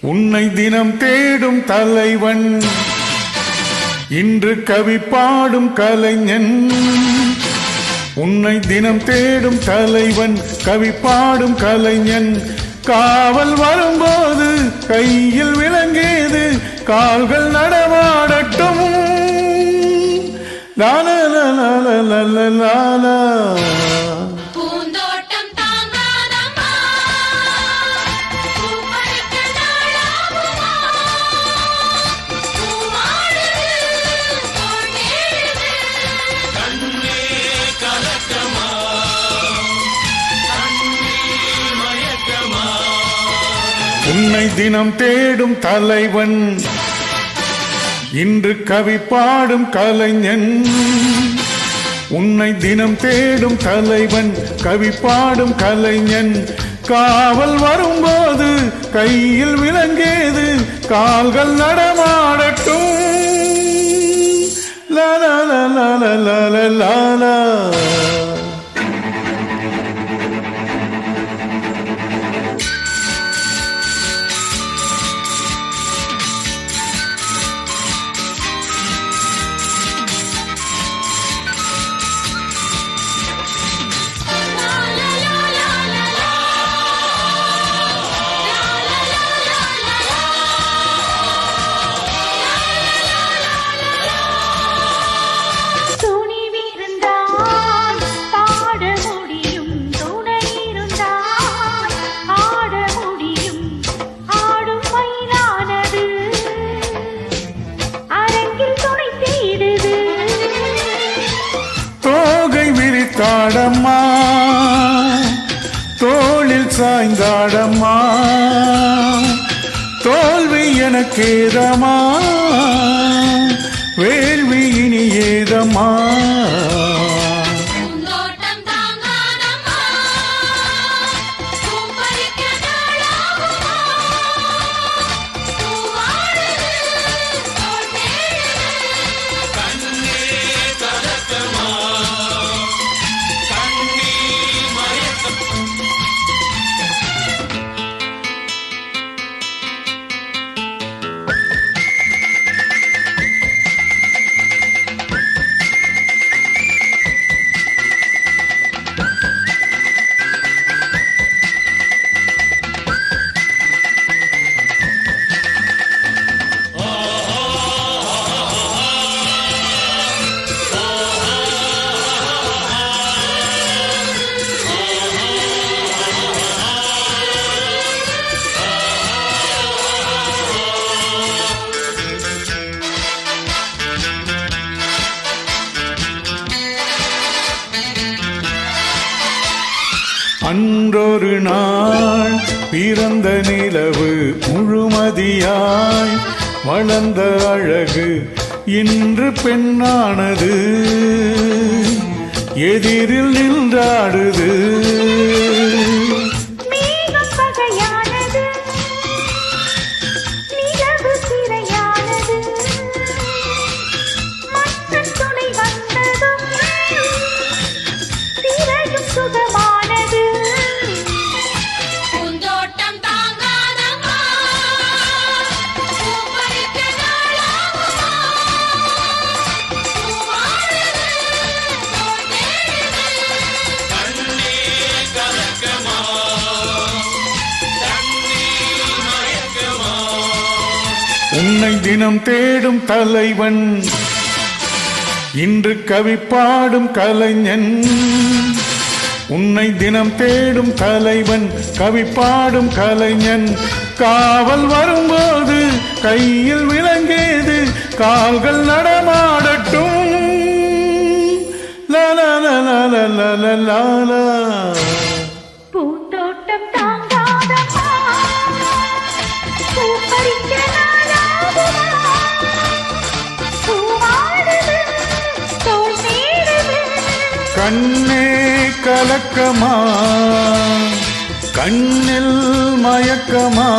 உன்னை தினம் தேடும் தலைவன் இன்று கவி பாடும் கலைஞன். உன்னை தினம் தேடும் தலைவன் கவி பாடும் கலைஞன். காவல் வரும்போது கையில் விளங்கியது கால்கள் நடமாடட்டும். லால லால லால லால உன்னை தினம் தேடும் தலைவன். இன்று கவி பாடும் கலைஞன். உன்னை தினம் தேடும் தலைவன் கவி பாடும் கலைஞன். காவல் வரும்போது கையில் விளங்கியது கால்கள் நடமாடட்டும். லாலா லாலா லாலா லாலா விரித்தாடம்மா தோளில் சாய்ந்தாடம்மா. தோல்வி எனக்கேதமா வேள்வி இனி ஏதமா அன்றொரு நாள் பிறந்த நிலவு முழுமதியாய் வளர்ந்த அழகு இன்று பெண்ணானது. எதிரில் நின்றாடுது. உன்னை தினம் தேடும் தலைவன் இன்று கவி பாடும் கலைஞன் உன்னை தினம் தேடும் தலைவன் கவி பாடும் கலைஞன் காவல் வரும்போது கையில் விளங்கியது கால்கள் நடமாடட்டும் லாலா லாலா லாலா லாலா கண்ணே கலக்கமா? கண்ணில் மயக்கமா?